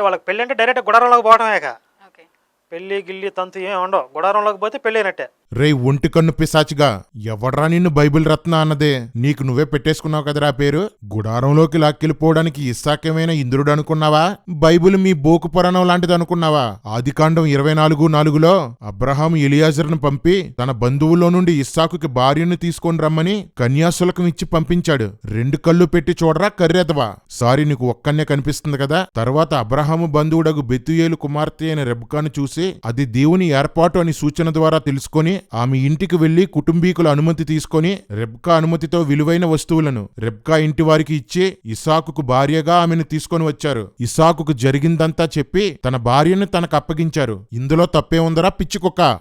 వాళ్ళకి పెళ్ళి అంటే డైరెక్ట్ గుడారంలోకి పోవడమే ఇక ఓకే. పెళ్ళి గిల్లి తంతు ఏం ఉండవు. గుడారంలోకి పోతే పెళ్ళి అయినట్టే. రే ఒంటి కన్ను పిశాచిగా. ఎవడ్రా నిన్ను బైబిల్ రత్న అన్నదే? నీకు నువ్వే పెట్టేసుకున్నావు కదరా పేరు? గుడారంలోకి లాక్కెళ్ళిపోవడానికి ఇస్సాకేమైనా ఇంద్రుడు అనుకున్నావా? బైబిల్ మీ బోకు పురాణం లాంటిది అనుకున్నావా? ఆదికాండం ఇరవై నాలుగు నాలుగులో అబ్రహాం ఇలియాజర్ను పంపి తన బంధువులో నుండి ఇస్సాకుకి భార్యను తీసుకొని రమ్మని కన్యాశులకం ఇచ్చి పంపించాడు. రెండు కళ్ళు పెట్టి చూడరా కర్రెదవా? సారీ నీకు ఒక్కనే కనిపిస్తుంది కదా? తర్వాత అబ్రహాము బంధువుడగు బెత్తుయేలు కుమార్తె అయిన రెబ్కాను చూసి అది దేవుని ఏర్పాటు అని సూచన ద్వారా తెలుసుకొని ఆమె ఇంటికి వెళ్ళి కుటుంబీకుల అనుమతి తీసుకొని రెబ్కా అనుమతితో విలువైన వస్తువులను రెబ్కా ఇంటి వారికి ఇచ్చి ఇసాకుకు భార్యగా ఆమెను తీసుకొని వచ్చారు. ఇసాకుకు జరిగిందంతా చెప్పి తన భార్యను తనకు అప్పగించారు. ఇందులో తప్పే ఉందరా పిచ్చికొక్క